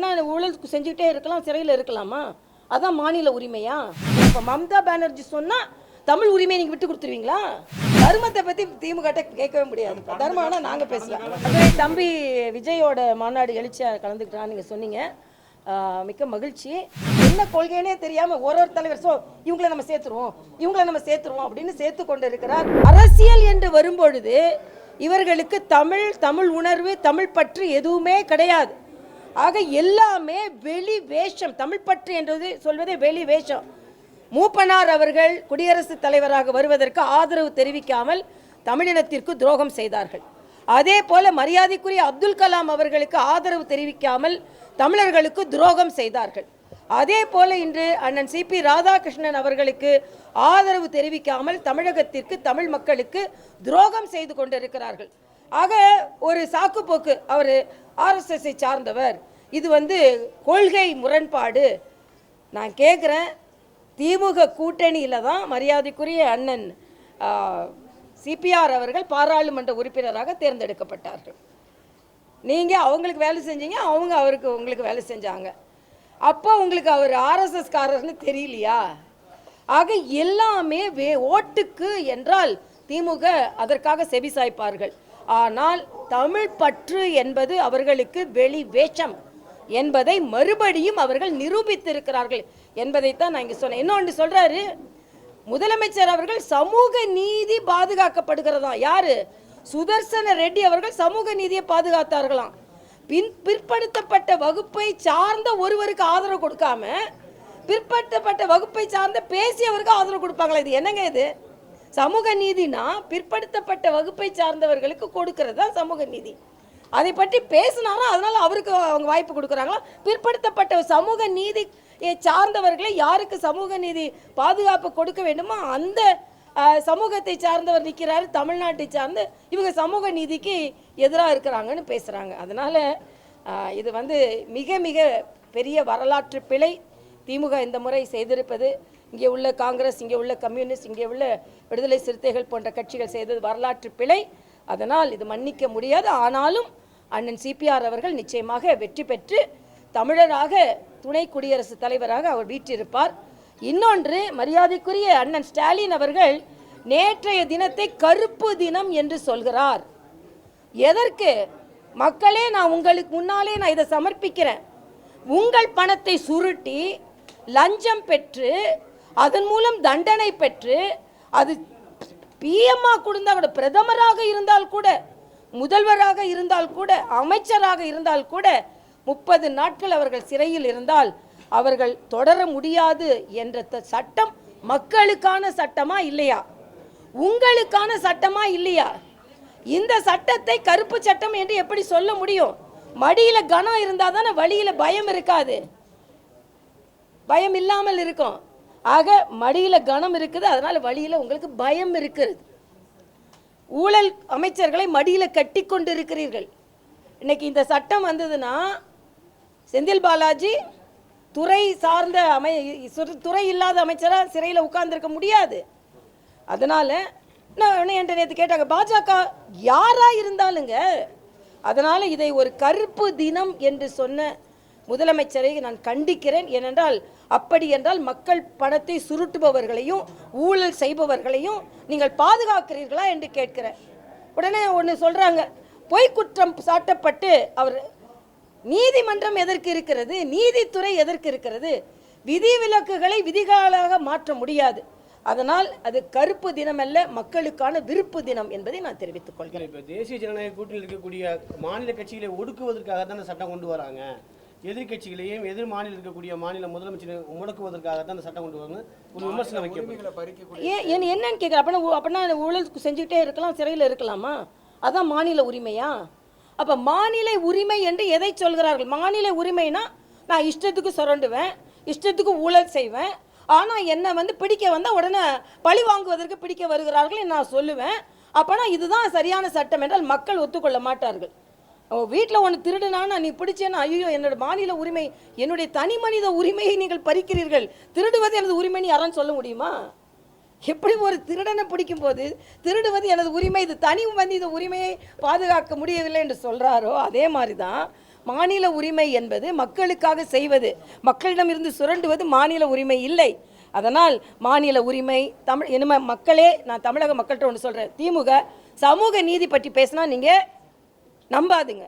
அப்படின்னா ஊழல் செஞ்சுக்கிட்டே இருக்கலாம் சிறையில் இருக்கலாமா? அதான் மாநில உரிமையா? இப்போ மம்தா பானர்ஜி சொன்னால் தமிழ் உரிமையை நீங்கள் விட்டு கொடுத்துருவீங்களா? தர்மத்தை பற்றி திமுக கேட்கவே முடியாது. தர்மம் ஆனால் நாங்கள் பேசலாம். தம்பி விஜயோட மாநாடு எழுச்சியா கலந்துக்கிட்டான்னு நீங்கள் சொன்னீங்க. மிக்க மகிழ்ச்சி. என்ன கொள்கைன்னே தெரியாமல் ஒரு ஒரு தலைவர் சோ இவங்களை நம்ம சேர்த்துருவோம் இவங்களை நம்ம சேர்த்துருவோம் அப்படின்னு சேர்த்து கொண்டு இருக்கிறார் அரசியல் என்று வரும்பொழுது இவர்களுக்கு தமிழ் தமிழ் உணர்வு தமிழ் பற்று எதுவுமே கிடையாது. ஆக எல்லாமே வெளி வேஷம். தமிழ் பற்று என்றது சொல்வதே வெளி வேஷம். மூப்பனார் அவர்கள் குடியரசுத் தலைவராக வருவதற்கு ஆதரவு தெரிவிக்காமல் தமிழினத்திற்கு துரோகம் செய்தார்கள். அதே போல மரியாதைக்குரிய அப்துல் கலாம் அவர்களுக்கு ஆதரவு தெரிவிக்காமல் தமிழர்களுக்கு துரோகம் செய்தார்கள். அதே போல இன்று அண்ணன் சிபி ராதாகிருஷ்ணன் அவர்களுக்கு ஆதரவு தெரிவிக்காமல் தமிழகத்திற்கு தமிழ் மக்களுக்கு துரோகம் செய்து கொண்டிருக்கிறார்கள். ஆக ஒரு சாக்குப்போக்கு அவர் ஆர்எஸ்எஸ்ஐ சார்ந்தவர். இது வந்து கொள்கை முரண்பாடு. நான் கேட்குறேன் திமுக கூட்டணியில் தான் மரியாதைக்குரிய அண்ணன் சிபிஆர் அவர்கள் பாராளுமன்ற உறுப்பினராக தேர்ந்தெடுக்கப்பட்டார்கள். நீங்கள் அவங்களுக்கு வேலை செஞ்சீங்க அவங்க அவருக்கு உங்களுக்கு வேலை செஞ்சாங்க. அப்போ உங்களுக்கு அவர் ஆர்எஸ்எஸ்காரர்னு தெரியலையா? ஆக எல்லாமே வே ஓட்டுக்கு என்றால் திமுக அதற்காக செவி சாய்ப்பார்கள் ஆனால் தமிழ் பற்று என்பது அவர்களுக்கு வெளி வேஷம் என்பதை மறுபடியும் அவர்கள் நிரூபித்திருக்கிறார்கள் என்பதைத்தான் நான் இங்கே சொன்னேன். இன்னொன்று சொல்கிறாரு முதலமைச்சர் அவர்கள் சமூக நீதி பாதுகாக்கப்படுகிறதா? யாரு? சுதர்சன ரெட்டி அவர்கள் சமூக நீதியை பாதுகாத்தார்களாம். பின் பிற்படுத்தப்பட்ட வகுப்பை சார்ந்த ஒருவருக்கு ஆதரவு கொடுக்காம பிற்படுத்தப்பட்ட வகுப்பை சார்ந்த பேசியவருக்கு ஆதரவு கொடுப்பாங்களா இது? என்னங்க இது? சமூக நீதினா பிற்படுத்தப்பட்ட வகுப்பை சார்ந்தவர்களுக்கு கொடுக்கறது தான் சமூக நீதி. அதை பற்றி பேசினாரோ? அதனால அவருக்கு அவங்க வாய்ப்பு கொடுக்குறாங்களா? பிற்படுத்தப்பட்ட சமூக நீதி சார்ந்தவர்களை யாருக்கு சமூக நீதி பாதுகாப்பு கொடுக்க வேண்டுமோ அந்த சமூகத்தை சார்ந்தவர் நிற்கிறாரு தமிழ்நாட்டை சார்ந்து இவங்க சமூக நீதிக்கு எதிராக இருக்கிறாங்கன்னு பேசுகிறாங்க அதனால் இது வந்து மிக மிக பெரிய வரலாற்று பிழை. திமுக இந்த முறை செய்திருப்பது. இங்கே உள்ள காங்கிரஸ் இங்கே உள்ள கம்யூனிஸ்ட் இங்கே உள்ள விடுதலை சிறுத்தைகள் போன்ற கட்சிகள் செய்தது வரலாற்று பிழை. அதனால் இது மன்னிக்க முடியாது. ஆனாலும் அண்ணன் சிபிஆர் அவர்கள் நிச்சயமாக வெற்றி பெற்று தமிழராக துணை குடியரசுத் தலைவராக அவர் வீற்றிருப்பார். இன்னொன்று மரியாதைக்குரிய அண்ணன் ஸ்டாலின் அவர்கள் நேற்றைய தினத்தை கருப்பு தினம் என்று சொல்கிறார். எதற்கு? மக்களே நான் உங்களுக்கு முன்னாலே நான் இதை சமர்ப்பிக்கிறேன். உங்கள் பணத்தை சுருட்டி லஞ்சம் பெற்று அதன் மூலம் தண்டனை பெற்று அது பிஎம்மா கொடுத்தா கூட பிரதமராக இருந்தால் கூட முதல்வராக இருந்தால் கூட அமைச்சராக இருந்தால் கூட முப்பது நாட்கள் அவர்கள் சிறையில் இருந்தால் அவர்கள் தொடர முடியாது என்ற த- சட்டம் மக்களுக்கான சட்டமா இல்லையா? உங்களுக்கான சட்டமா இல்லையா? இந்த சட்டத்தை கருப்பு சட்டம் என்று எப்படி சொல்ல முடியும்? மடியில கனம் இருந்தால் தானே வழியில பயம் இருக்காது. பயம் இல்லாமல் இருக்கும். ஆக மடியில் கனம் இருக்குது அதனால் வழியில் உங்களுக்கு பயம் இருக்கிறது. ஊழல் அமைச்சர்களை மடியில் கட்டி கொண்டு இருக்கிறீர்கள் இன்னைக்கு இந்த சட்டம் வந்ததுன்னா செந்தில் பாலாஜி துறை சார்ந்த அமை துறை இல்லாத அமைச்சராக சிறையில் உட்கார்ந்துருக்க முடியாது. அதனால் நான் என்கிட்ட நேற்று கேட்டாங்க பாஜக யாராக இருந்தாலுங்க அதனால் இதை ஒரு கருப்பு தினம் என்று சொன்ன முதலமைச்சரை நான் கண்டிக்கிறேன். ஏனென்றால் அப்படி என்றால் மக்கள் பணத்தை சுருட்டுபவர்களையும் ஊழல் செய்பவர்களையும் நீங்கள் பாதுகாக்கிறீர்களா என்று கேட்கிறேன். உடனே ஒன்று சொல்கிறாங்க பொய் குற்றம் சாட்டப்பட்டு அவர் நீதிமன்றம் எதற்கு இருக்கிறது? நீதித்துறை எதற்கு இருக்கிறது? விதிவிலக்குகளை விதிகளாக மாற்ற முடியாது. அதனால் அது கருப்பு தினம் அல்ல மக்களுக்கான விருப்பு தினம் என்பதை நான் தெரிவித்துக் கொள்கிறேன். இப்போ தேசிய ஜனநாயக கூட்டணியில் இருக்கக்கூடிய மாநில கட்சிகளை ஒடுக்குவதற்காக தான் சட்டம் கொண்டு வராங்க. எதிர்க்கட்சிகளையும் எதிர் மாநிலம் இருக்கக்கூடிய மாநில முதலமைச்சரை முடக்குவதற்காக தான் இந்த சட்டம் கொண்டு வரணும் ஒரு விமர்சனம் வைக்கப்படுது ஏன் என்ன- என்னன்னு கேட்குறேன். அப்படின்னா அப்படின்னா ஊழல் செஞ்சுக்கிட்டே இருக்கலாம் சிறையில் இருக்கலாமா? அதான் மாநில உரிமையா? அப்போ மாநில உரிமை என்று எதை சொல்கிறார்கள்? மாநில உரிமைனா நான் இஷ்டத்துக்கு சுரண்டுவேன் இஷ்டத்துக்கு ஊழல் செய்வேன் ஆனால் என்னை வந்து பிடிக்க வந்தால் உடனே பழி வாங்குவதற்கு பிடிக்க வருகிறார்கள் நான் சொல்லுவேன். அப்போனா இதுதான் சரியான சட்டம் என்றால் மக்கள் ஒத்துக்கொள்ள மாட்டார்கள். வீட்டில் ஒன்று திருடுனான்னு நீ பிடிச்சேன்னா ஐயோ என்னோட மாநில உரிமை என்னுடைய தனி மனித உரிமையை நீங்கள் பறிக்கிறீர்கள். திருடுவது எனது உரிமைன்னு யாரும் சொல்ல முடியுமா? எப்படி ஒரு திருடனை பிடிக்கும் போது திருடுவது எனது உரிமை இது தனி மனித உரிமையை பாதுகாக்க முடியவில்லை என்று சொல்கிறாரோ அதே மாதிரி தான் மாநில உரிமை என்பது மக்களுக்காக செய்வது. மக்களிடமிருந்து சுரண்டுவது மாநில உரிமை இல்லை. அதனால் மாநில உரிமை தமிழ் இனிமே மக்களே நான் தமிழக மக்கள்கிட்ட ஒன்று சொல்கிறேன் திமுக சமூக நீதி பற்றி பேசினா நீங்கள் நம்பாதுங்க.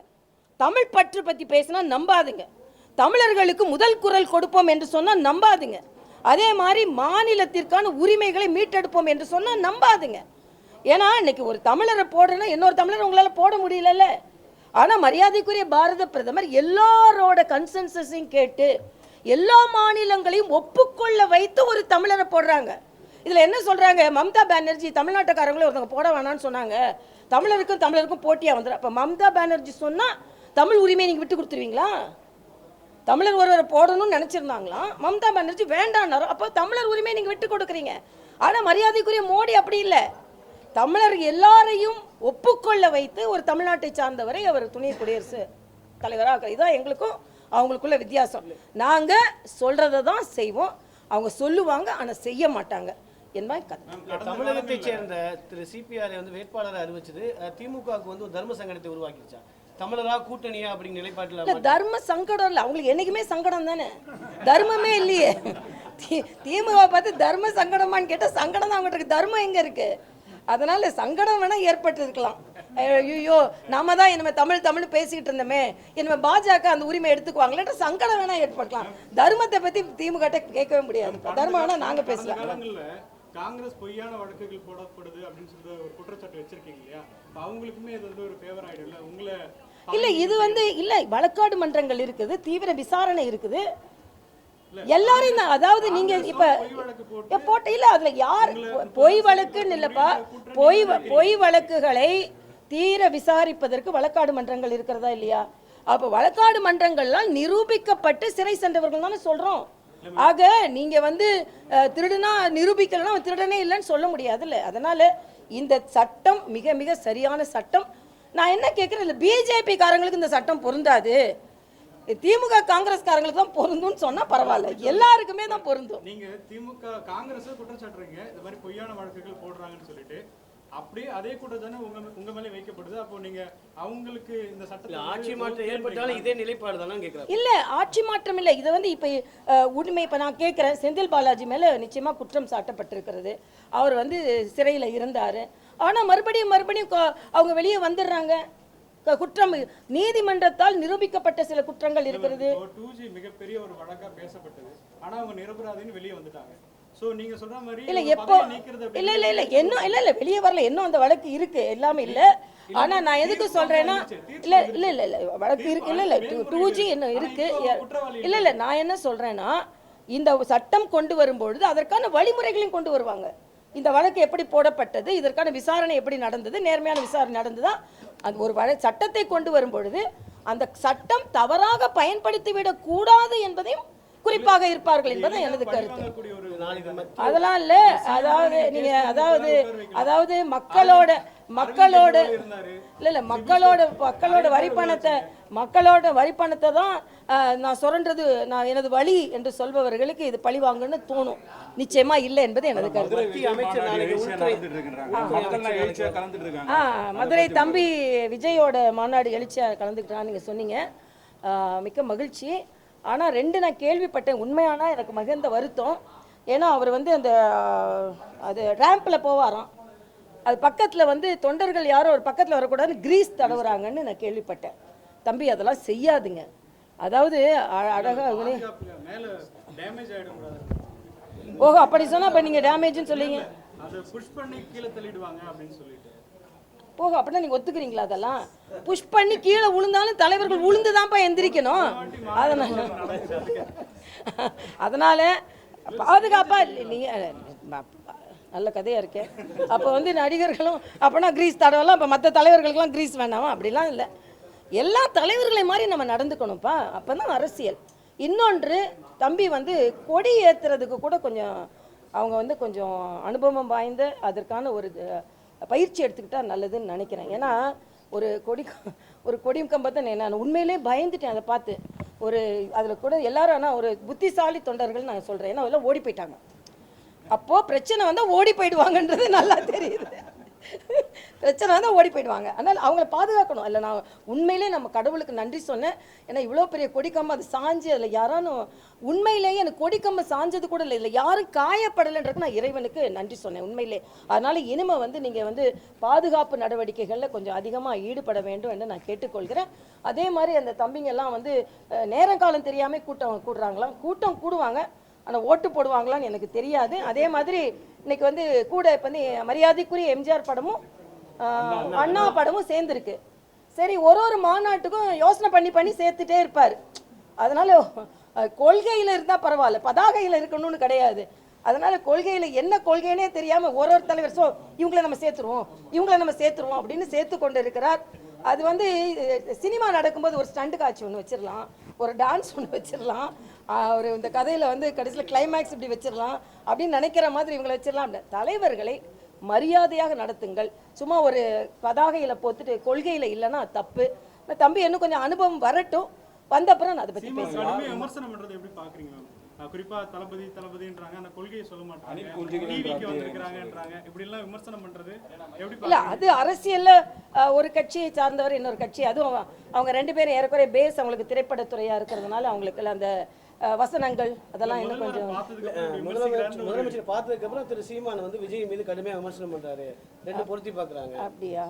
தமிழ் பற்று பற்றி பேசினா நம்பாதுங்க. தமிழர்களுக்கு முதல் குரல் கொடுப்போம் என்று சொன்னால் நம்பாதுங்க. அதே மாதிரி மாநிலத்திற்கான உரிமைகளை மீட்டெடுப்போம் என்று சொன்னால் நம்பாதுங்க. ஏன்னா இன்னைக்கு ஒரு தமிழரை போடுறேன்னா இன்னொரு தமிழர் உங்களால் போட முடியலல்ல. ஆனால் மரியாதைக்குரிய பாரத பிரதமர் எல்லாரோட கன்சென்சஸையும் கேட்டு எல்லா மாநிலங்களையும் ஒப்புக்கொள்ள வைத்து ஒரு தமிழரை போடுறாங்க. இதில் என்ன சொல்கிறாங்க மம்தா பானர்ஜி தமிழ்நாட்டுக்காரங்களே ஒருத்தவங்க போட வேணாம்னு சொன்னாங்க. தமிழருக்கும் தமிழருக்கும் போட்டியாக வந்துடும் அப்போ மம்தா பானர்ஜி சொன்னால் தமிழ் உரிமையை நீங்கள் விட்டு கொடுத்துருவீங்களா? தமிழர் ஒருவரை போடணும்னு நினச்சிருந்தாங்களாம் மம்தா பானர்ஜி வேண்டான்னாரோ. அப்போ தமிழர் உரிமையை நீங்கள் விட்டு கொடுக்குறீங்க. ஆனால் மரியாதைக்குரிய மோடி அப்படி இல்லை. தமிழர் எல்லாரையும் ஒப்புக்கொள்ள வைத்து ஒரு தமிழ்நாட்டை சார்ந்தவரை அவர் துணை குடியரசு தலைவராக. இதுதான் எங்களுக்கும் அவங்களுக்குள்ள வித்தியாசம். நாங்கள் சொல்கிறத தான் செய்வோம். அவங்க சொல்லுவாங்க ஆனால் செய்ய மாட்டாங்க. என்பது கதை தமிழகத்தைச் சேர்ந்த திரு சிபிஆரை வந்து வேட்பாளரை அறிவிச்சது. திமுகவுக்கு வந்து ஒரு தர்ம சங்கடத்தை உருவாக்கிருச்சா? தமிழரா கூட்டணியா அப்படிங்கிற நிலைப்பாட்டில் இல்ல தர்ம சங்கடம் இல்லை. அவங்களுக்கு என்னைக்குமே சங்கடம் தானே? தர்மமே இல்லையே. திமுக பார்த்து தர்ம சங்கடமான்னு கேட்டால் சங்கடம் தான் அவங்ககிட்ட இருக்கு. தர்மம் எங்க இருக்கு? அதனால சங்கடம் வேணா ஏற்பட்டு இருக்கலாம் ஐயோ நாம தான் இனிமே தமிழ் தமிழ் பேசிக்கிட்டு இருந்தோமே. இனிமே பாஜக அந்த உரிமை எடுத்துக்குவாங்களே சங்கடம் வேணா ஏற்படலாம். தர்மத்தை பத்தி திமுக கேட்கவே முடியாது. தர்மம் வேணா நாங்க பேசலாம். காங்கிரஸ் பொய்யான வழக்குகள் போடப்படுது அப்படின்னு சொல்லி ஒரு குற்றச்சாட்டு வச்சிருக்கீங்க இல்லையா? அவங்களுக்குமே இது வந்து ஒரு ஃபேவர் ஆயிடும்ல? உங்களை இல்ல இது வந்து இல்ல வழக்காடு மன்றங்கள் இருக்குது தீவிர விசாரணை இருக்குது. எல்லாரையும் தான் அதாவது நீங்க இப்ப போட்டு இல்ல அதுல யார் பொய் வழக்குன்னு இல்லப்பா பொய் பொய் வழக்குகளை தீர விசாரிப்பதற்கு வழக்காடு மன்றங்கள் இருக்கிறதா இல்லையா? அப்ப வழக்காடு மன்றங்கள்லாம் நிரூபிக்கப்பட்டு சிறை சென்றவர்கள் தானே சொல்றோம். ஆக நீங்க வந்து திருடனா திருடுனா நிரூபிக்கலன்னா திருடனே இல்லைன்னு சொல்ல முடியாதுல்ல. அதனால இந்த சட்டம் மிக மிக சரியான சட்டம். நான் என்ன கேட்குறேன் இல்லை பிஜேபி காரங்களுக்கு இந்த சட்டம் பொருந்தாது. திமுக காங்கிரஸ்காரங்களுக்கு தான் பொருந்தும்னு சொன்னா பரவாயில்ல. எல்லாருக்குமே தான் பொருந்தும். நீங்க திமுக காங்கிரஸ் குற்றம் சாட்டுறீங்க இந்த மாதிரி பொய்யான வழக்குகள் போடுறாங்கன்னு சொல்லிட்டு அப்படியே அதே குற்றச்சாட்டு உங்க உங்க மேலே வைக்கப்படுது. அப்போ நீங்க அவங்களுக்கு இந்த சட்டத்தை வந்து ஆட்சி மாற்றம் ஏற்பட்டாலும் இதே நிலைப்பாடு தானே கேட்குறாங்க இல்ல ஆட்சி மாற்றம் இல்லை. இது வந்து இப்ப உண்மை இப்ப நான் கேட்கிறேன் செந்தில் பாலாஜி மேல நிச்சயமா குற்றம் சாட்டப்பட்டிருக்கிறது. அவர் வந்து சிறையில இருந்தாரு. ஆனா மறுபடியும் மறுபடியும் அவங்க வெளியே வந்துடுறாங்க. குற்றம் நீதிமன்றத்தால் நிரூபிக்கப்பட்ட சில குற்றங்கள் இருக்கிறது. மிகப்பெரிய ஒரு வழக்கா பேசப்பட்டது. ஆனா அவங்க நிரபராதின்னு வெளியே வந்துட்டாங்க. இல்ல ஒரு எப்போ பதவியை நீக்கிறது இல்ல இல்ல இல்ல இன்னும் இல்ல இல்ல வெளியே வரல. இன்னும் அந்த வழக்கு இருக்கு? எல்லாமே இல்ல. ஆனா நான் எதுக்கு சொல்றேன்னா இல்ல இல்ல இல்ல இல்ல. வழக்கு இருக்கு. இல்ல இல்ல டூ ஜி இன்னும் இருக்கு? இல்ல இல்ல நான் என்ன சொல்றேன்னா இந்த சட்டம் கொண்டு வரும்பொழுது அதற்கான வழிமுறைகளையும் கொண்டு வருவாங்க. இந்த வழக்கு எப்படி போடப்பட்டது? இதற்கான விசாரணை எப்படி நடந்தது? நேர்மையான விசாரணை நடந்ததா? அந்த ஒரு வழ சட்டத்தை கொண்டு வரும்பொழுது அந்த சட்டம் தவறாக பயன்படுத்தி விடக் கூடாது என்பதையும் குறிப்பாக இருப்பார்கள் என்பது எனது கருத்து. அதெல்லாம் இல்ல. அதாவது நீங்க அதாவது அதாவது மக்களோட மக்களோட இல்ல இல்ல மக்களோட மக்களோட வரி பணத்தை மக்களோட வரி பணத்தை தான் நான் சுரண்டது நான் எனது வழி என்று சொல்பவர்களுக்கு இது பழி வாங்கன்னு தோணும். நிச்சயமா இல்லை என்பது எனது கருத்து. எழுச்சியா மதுரை தம்பி விஜயோட மாநாடு எழுச்சியாக கலந்துக்கிட்டான்னு நீங்கள் சொன்னீங்க. மிக்க மகிழ்ச்சி. ஆனால் ரெண்டு நான் கேள்விப்பட்டேன். உண்மையானா எனக்கு மிகுந்த வருத்தம். ஏன்னா அவர் வந்து அந்த அது ரேம்பில் போவாராம். அது பக்கத்தில் வந்து தொண்டர்கள் யாரும் ஒரு பக்கத்தில் வரக்கூடாதுன்னு கிரீஸ் தடவுறாங்கன்னு நான் கேள்விப்பட்டேன். தம்பி அதெல்லாம் செய்யாதுங்க. அதாவது அழகாக அழகா ஓஹோ அப்படி சொன்னால் அப்போ நீங்கள் டேமேஜ்னு சொல்லிங்க போக அப்படின்னா நீங்க ஒத்துக்கிறீங்களா அதெல்லாம்? புஷ் பண்ணி கீழே விழுந்தாலும் தலைவர்கள் விழுந்து தான்ப்பா எந்திரிக்கணும். அதனால அதனால பாதுகாப்பா இல்லை நீங்க நல்ல கதையா இருக்கே. அப்போ வந்து நடிகர்களும் அப்போனா கிரீஸ் தடவைலாம் அப்போ மற்ற தலைவர்களுக்கெல்லாம் கிரீஸ் வேணாமா? அப்படிலாம் இல்லை. எல்லா தலைவர்களை மாதிரி நம்ம நடந்துக்கணும்ப்பா. அப்போ தான் அரசியல். இன்னொன்று தம்பி வந்து கொடி ஏற்றுறதுக்கு கூட கொஞ்சம் அவங்க வந்து கொஞ்சம் அனுபவம் வாய்ந்த அதற்கான ஒரு பயிற்சி எடுத்துக்கிட்டால் நல்லதுன்னு நினைக்கிறேன். ஏன்னா ஒரு கொடி ஒரு கொடியும் கம்பத்தை நான் நான் உண்மையிலே பயந்துட்டேன் அதை பார்த்து. ஒரு அதில் கூட எல்லாரும் ஆனால் ஒரு புத்திசாலி தொண்டர்கள் நான் சொல்கிறேன் ஏன்னா எல்லாம் ஓடி போயிட்டாங்க. அப்போது பிரச்சனை வந்தால் ஓடி போயிடுவாங்கன்றது நல்லா தெரியுது. பிரச்சனை தான் ஓடி போயிடுவாங்க. அதனால் அவங்கள பாதுகாக்கணும். இல்லை நான் உண்மையிலே நம்ம கடவுளுக்கு நன்றி சொன்னேன். ஏன்னா இவ்வளோ பெரிய கொடிக்கம்பம் அது சாஞ்சு அதில் யாரானும் உண்மையிலேயே எனக்கு கொடிக்கம்பம் சாஞ்சது கூட இல்லை. இல்லை யாரும் காயப்படலைன்றதுக்கு நான் இறைவனுக்கு நன்றி சொன்னேன் உண்மையிலே. அதனால் இனிமே வந்து நீங்கள் வந்து பாதுகாப்பு நடவடிக்கைகளில் கொஞ்சம் அதிகமாக ஈடுபட வேண்டும் என்று நான் கேட்டுக்கொள்கிறேன். அதே மாதிரி அந்த தம்பிங்கெல்லாம் வந்து நேரம் காலம் தெரியாமல் கூட்டம் கூடுறாங்களாம். கூட்டம் கூடுவாங்க. ஆனால் ஓட்டு போடுவாங்களான்னு எனக்கு தெரியாது. அதே மாதிரி இன்னைக்கு வந்து கூட இப்போ வந்து மரியாதைக்குரிய எம்ஜிஆர் படமும் அண்ணா படமும் சேர்ந்துருக்கு. சரி ஒரு ஒரு மாநாட்டுக்கும் யோசனை பண்ணி பண்ணி சேர்த்துட்டே இருப்பார். அதனால கொள்கையில இருந்தா பரவாயில்ல. பதாகையில இருக்கணும்னு கிடையாது. அதனால கொள்கையில என்ன கொள்கைன்னே தெரியாம ஒரு ஒரு தலைவர் சோ இவங்களை நம்ம சேர்த்துருவோம். இவங்களை நம்ம சேர்த்துருவோம். அப்படின்னு சேர்த்து கொண்டு இருக்கிறார் அது வந்து சினிமா நடக்கும்போது ஒரு ஸ்டண்ட் காட்சி ஒன்று வச்சிடலாம் ஒரு டான்ஸ் ஒன்று வச்சிடலாம் ஒரு இந்த கதையில வந்து கடைசியில் கிளைமேக்ஸ் இப்படி வச்சிடலாம் அப்படின்னு நினைக்கிற மாதிரி இவங்களை வச்சிடலாம். தலைவர்களை மரியாதையாக நடத்துங்கள். சும்மா ஒரு பதாகையில போத்துட்டு கொள்கையில இல்லைன்னா தப்பு. தம்பி இன்னும் கொஞ்சம் அனுபவம் வரட்டும். வந்த அப்புறம் நான் அதை பேசுறேன். கடுமையா விமர்சனம் பண்றது எப்படி பாக்குறீங்க? மேம் அஹ் குறிப்பா தளபதி தளபதின்றாங்க. அந்த கொள்கையை சொல்ல மாட்டாங்க. இப்படி எல்லாம் விமர்சனம் பண்றது எப்படி இல்ல அது அரசியல்ல ஒரு கட்சியை சார்ந்தவர் இன்னொரு கட்சி. அதுவும் அவ- அவங்க ரெண்டு பேரும் ஏறக்குறைய பேஸ் அவங்களுக்கு திரைப்படத்துறையா இருக்கிறதுனால அவங்களுக்கு அந்த வசனங்கள் அதெல்லாம் இன்னும் முதல்வரை கொஞ்சம். முதலமைச்சர் முதலமைச்சர் பார்த்ததுக்கு அப்புறம் திரு சீமான் வந்து விஜய் மீது கடுமையாக விமர்சனம் பண்றாரு. ரெண்டு பொருத்தி பார்க்கறாங்க. அப்படியா?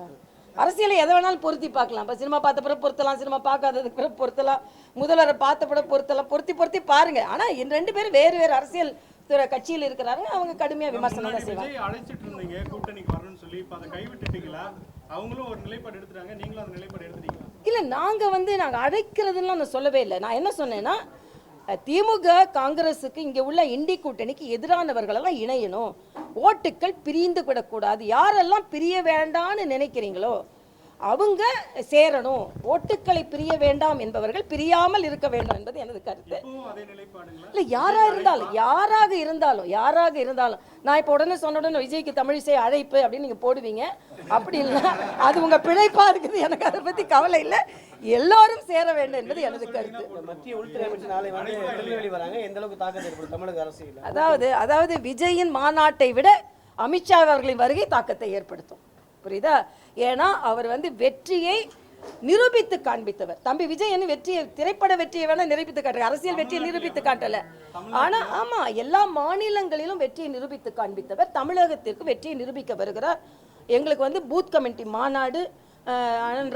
அரசியலை எதை வேணாலும் பொருத்தி பார்க்கலாம். இப்போ சினிமா பார்த்த பிறகு பொருத்தலாம் சினிமா பார்க்காததுக்கு பிறகு பொருத்தலாம் முதல்வரை பார்த்த பிறகு பொருத்தலாம் பொருத்தி பொருத்தி பாருங்க. ஆனா இந்த ரெண்டு பேரும் வேறு வேறு அரசியல் துறை கட்சியில் இருக்கிறாங்க. அவங்க கடுமையா விமர்சனம் தான் செய்வாங்க. அழைச்சிட்டு இருந்தீங்க கூட்டணிக்கு வரணும்னு சொல்லி. இப்ப அதை கைவிட்டுட்டீங்களா? அவங்களும் ஒரு நிலைப்பாடு எடுத்துட்டாங்க நீங்களும் அந்த நிலைப்பாடு எடுத்துட்டீங்களா? இல்ல நாங்க வந்து நாங்க அழைக்கிறதுலாம் நான் சொல்லவே இல்லை. நான் என்ன சொன்னேன்னா திமுக காங்கிரஸுக்கு இங்க உள்ள இண்டி கூட்டணிக்கு எதிரானவர்கள் எல்லாம் இணையணும். ஓட்டுக்கள் பிரிந்து விடக்கூடாது. யாரெல்லாம் பிரிய வேண்டான்னு நினைக்கிறீங்களோ அவங்க சேரணும். ஓட்டுக்களை பிரிய வேண்டாம் என்பவர்கள் பிரியாமல் இருக்க வேண்டும் என்பது எனது கருத்து. இல்ல யாரா இருந்தாலும் யாராக இருந்தாலும் யாராக இருந்தாலும். நான் இப்போ உடனே சொன்ன உடனே விஜய்க்கு தமிழிசை அழைப்பு அப்படின்னு நீங்க போடுவீங்க. அப்படி இல்லை. அது உங்க பிழைப்பா இருக்குது. எனக்கு அதை பத்தி கவலை இல்லை. எல்லாரும் சேர வேண்டும் என்பது எனது கருத்து. மத்திய உள்துறை அமைச்சர் நாளை வராங்க. எந்த அளவுக்கு தாக்கத்தை ஏற்படும் தமிழக அரசியல் அதாவது அதாவது விஜயின் மாநாட்டை விட அமித்ஷா அவர்களின் வருகை தாக்கத்தை ஏற்படுத்தும். புரியுதா? ஏன்னா அவர் வந்து வெற்றியை நிரூபித்து காண்பித்தவர். தம்பி விஜய் என்ன வெற்றியை திரைப்பட வெற்றியை வேணா நிரூபித்து காட்டுற அரசியல் வெற்றியை நிரூபித்து காட்டல. ஆனா ஆமா எல்லா மாநிலங்களிலும் வெற்றியை நிரூபித்து காண்பித்தவர். தமிழகத்திற்கு வெற்றியை நிரூபிக்க வருகிறார். எங்களுக்கு வந்து பூத் கமிட்டி மாநாடு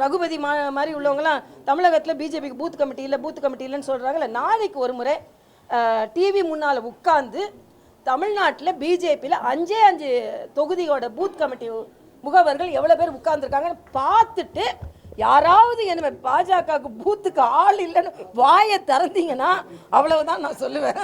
ரகுபதி மா மாதிரி உள்ளவங்கலாம் தமிழகத்தில் பிஜேபிக்கு பூத் கமிட்டி இல்லை பூத் கமிட்டி இல்லைன்னு சொல்கிறாங்கல்ல நாளைக்கு ஒரு முறை டிவி முன்னால் உட்கார்ந்து தமிழ்நாட்டில் பிஜேபியில் அஞ்சே அஞ்சு தொகுதியோட பூத் கமிட்டி முகவர்கள் எவ்வளோ பேர் உட்கார்ந்துருக்காங்கன்னு பார்த்துட்டு யாராவது என்ன பாஜகவுக்கு பூத்துக்கு ஆள் இல்லைன்னு வாயை திறந்தீங்கன்னா அவ்வளவுதான் நான் சொல்லுவேன்.